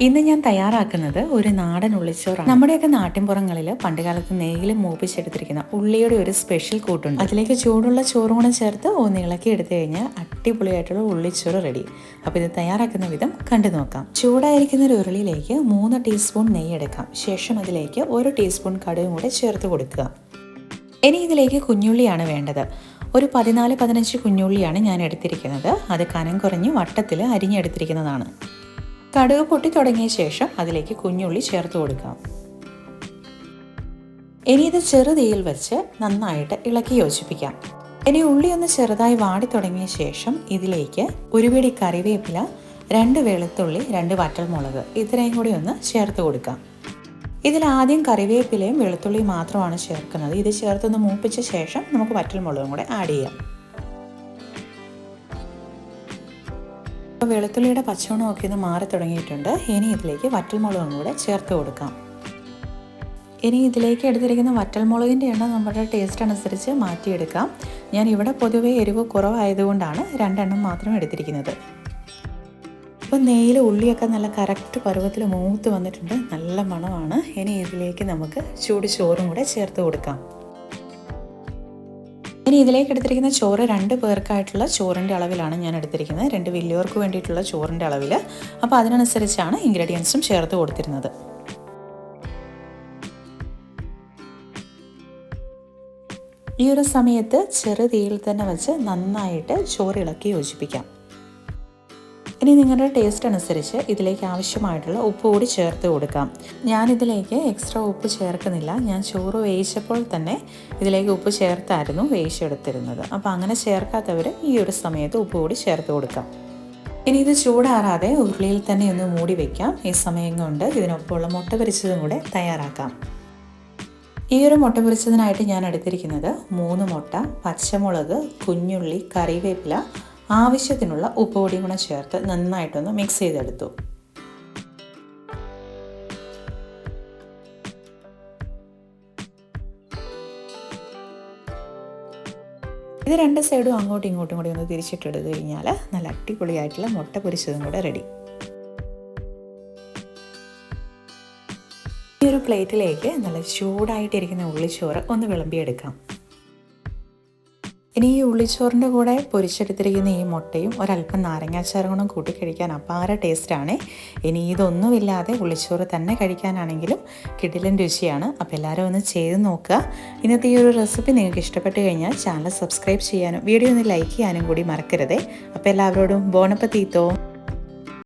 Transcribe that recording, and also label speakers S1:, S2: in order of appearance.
S1: ഇന്ന് ഞാൻ തയ്യാറാക്കുന്നത് ഒരു നാടൻ ഉള്ളിച്ചോറാണ്. നമ്മുടെയൊക്കെ നാട്ടിൻപുറങ്ങളിൽ പണ്ടുകാലത്ത് നെയ്യിലും മൂപ്പിച്ചെടുത്തിരിക്കുന്ന ഉള്ളിയുടെ ഒരു സ്പെഷ്യൽ കൂട്ടുണ്ട്. അതിലേക്ക് ചൂടുള്ള ചോറും കൂടെ ചേർത്ത് ഒന്ന് ഇളക്കി എടുത്തു കഴിഞ്ഞാൽ അടിപൊളിയായിട്ടുള്ള ഉള്ളിച്ചോറ് റെഡി അപ്പോൾ ഇത് തയ്യാറാക്കുന്ന വിധം കണ്ടു നോക്കാം. ചൂടായിരിക്കുന്ന ഒരു ഉരുളിയിലേക്ക് മൂന്ന് ടീസ്പൂൺ നെയ്യ് എടുക്കാം. ശേഷം അതിലേക്ക് ഒരു ടീസ്പൂൺ കടുകും കൂടെ ചേർത്ത് കൊടുക്കുക. ഇനി ഇതിലേക്ക് കുഞ്ഞുള്ളിയാണ് വേണ്ടത്. ഒരു പതിനാല് പതിനഞ്ച് കുഞ്ഞുള്ളിയാണ് ഞാൻ എടുത്തിരിക്കുന്നത്. അത് കനം കുറഞ്ഞ് വട്ടത്തിൽ അരിഞ്ഞെടുത്തിരിക്കുന്നതാണ്. കടുക് പൊട്ടി തുടങ്ങിയ ശേഷം അതിലേക്ക് കുഞ്ഞുള്ളി ചേർത്ത് കൊടുക്കാം. ഇനി ഇത് ചെറുതീയിൽ വെച്ച് നന്നായിട്ട് ഇളക്കി യോജിപ്പിക്കാം. ഇനി ഉള്ളി ഒന്ന് ചെറുതായി വാടി തുടങ്ങിയ ശേഷം ഇതിലേക്ക് ഒരു പിടി കറിവേപ്പില രണ്ട് വെളുത്തുള്ളി രണ്ട് വറ്റൽമുളക് ഇത്രയും കൂടി ഒന്ന് ചേർത്ത് കൊടുക്കാം. ഇതിൽ ആദ്യം കറിവേപ്പിലയും വെളുത്തുള്ളിയും മാത്രമാണ് ചേർക്കുന്നത്. ഇത് ചേർത്തൊന്ന് മൂപ്പിച്ച ശേഷം നമുക്ക് വറ്റൽമുളകും കൂടെ ആഡ് ചെയ്യാം. വെളുത്തുള്ളിയുടെ പച്ചമണമൊക്കെ ഇത് മാറി തുടങ്ങിയിട്ടുണ്ട്. ഇനി ഇതിലേക്ക് വറ്റൽമുളകും കൂടെ ചേർത്ത് കൊടുക്കാം. ഇനി ഇതിലേക്ക് എടുത്തിരിക്കുന്ന വറ്റൽമുളകിന്റെ എണ്ണം നമ്മുടെ ടേസ്റ്റ് അനുസരിച്ച് മാറ്റിയെടുക്കാം. ഞാൻ ഇവിടെ പൊതുവേ എരിവ് കുറവായതുകൊണ്ടാണ് രണ്ടെണ്ണം മാത്രം എടുത്തിരിക്കുന്നത്. ഇപ്പോൾ നെയ്യിൽ ഉള്ളിയൊക്കെ നല്ല കറക്റ്റ് പരുവത്തിൽ മൂത്ത് വന്നിട്ടുണ്ട്. നല്ല മണമാണ്. ഇനി ഇതിലേക്ക് നമുക്ക് ചൂട് ചോറും കൂടെ ചേർത്ത് കൊടുക്കാം. ഇനി ഇതിലേക്ക് എടുത്തിരിക്കുന്ന ചോറ് രണ്ട് പേർക്കായിട്ടുള്ള ചോറിന്റെ അളവിലാണ് ഞാൻ എടുത്തിരിക്കുന്നത്. രണ്ട് വലിയവർക്ക് വേണ്ടിയിട്ടുള്ള ചോറിന്റെ അളവിൽ. അപ്പോൾ അതിനനുസരിച്ചാണ് ഇൻഗ്രീഡിയൻസും ചേർത്ത് കൊടുത്തിരുന്നത്. ഈ ഒരു സമയത്ത് ചെറുതീയിൽ തന്നെ വെച്ച് നന്നായിട്ട് ചോറ് ഇളക്കി യോജിപ്പിക്കാം. ഇനി നിങ്ങളുടെ ടേസ്റ്റ് അനുസരിച്ച് ഇതിലേക്ക് ആവശ്യമായിട്ടുള്ള ഉപ്പ് കൂടി ചേർത്ത് കൊടുക്കാം. ഞാനിതിലേക്ക് എക്സ്ട്രാ ഉപ്പ് ചേർക്കുന്നില്ല. ഞാൻ ചോറ് വേവിച്ചപ്പോൾ തന്നെ ഇതിലേക്ക് ഉപ്പ് ചേർത്തായിരുന്നു വേവിച്ചെടുത്തിരുന്നത്. അപ്പോൾ അങ്ങനെ ചേർക്കാത്തവർ ഈ ഒരു സമയത്ത് ഉപ്പ് കൂടി ചേർത്ത് കൊടുക്കാം. ഇനി ഇത് ചൂടാറാതെ ഉരുളിയിൽ തന്നെ ഒന്ന് മൂടി വയ്ക്കാം ഈ സമയം കൊണ്ട് ഇതിനൊപ്പമുള്ള മുട്ട പൊരിച്ചതും കൂടെ തയ്യാറാക്കാം. ഈ ഒരു മുട്ട പൊരിച്ചതിനായിട്ട് ഞാൻ എടുത്തിരിക്കുന്നത് മൂന്ന് മുട്ട പച്ചമുളക് കുഞ്ഞുള്ളി കറിവേപ്പില ആവശ്യത്തിനുള്ള ഉപ്പ് പൊടിയും കൂടെ ചേർത്ത് നന്നായിട്ടൊന്ന് മിക്സ് ചെയ്തെടുത്തു. ഇത് രണ്ട് സൈഡും അങ്ങോട്ടും ഇങ്ങോട്ടും കൂടി ഒന്ന് തിരിച്ചിട്ടെടുത്തു കഴിഞ്ഞാൽ നല്ല അടിപൊളിയായിട്ടുള്ള മുട്ട പൊരിച്ചതും കൂടെ റെഡി ഈ ഒരു പ്ലേറ്റിലേക്ക് നല്ല ചൂടായിട്ടിരിക്കുന്ന ഉള്ളിച്ചോറ് ഒന്ന് വിളമ്പിയെടുക്കാം. ഇനി ഈ ഉള്ളിച്ചോറിന്റെ കൂടെ പൊരിച്ചെടുത്തിരിക്കുന്ന ഈ മുട്ടയും ഒരല്പം നാരങ്ങാച്ചാറും കൂടെ കൂട്ടി കഴിക്കാൻ അപാര ടേസ്റ്റാണ് ഇനി ഇതൊന്നുമില്ലാതെ ഉള്ളിച്ചോറ് തന്നെ കഴിക്കാനാണെങ്കിലും കിടിലൻ രുചിയാണ്. അപ്പോൾ എല്ലാവരും ഒന്ന് ചെയ്ത് നോക്കുക. ഇന്നത്തെ ഈ ഒരു റെസിപ്പി നിങ്ങൾക്ക് ഇഷ്ടപ്പെട്ട് കഴിഞ്ഞാൽ ചാനൽ സബ്സ്ക്രൈബ് ചെയ്യാനും വീഡിയോ ഒന്ന് ലൈക്ക് ചെയ്യാനും കൂടി മറക്കരുതേ. അപ്പോൾ എല്ലാവരോടും ബോണപ്പത്തീത്തോ.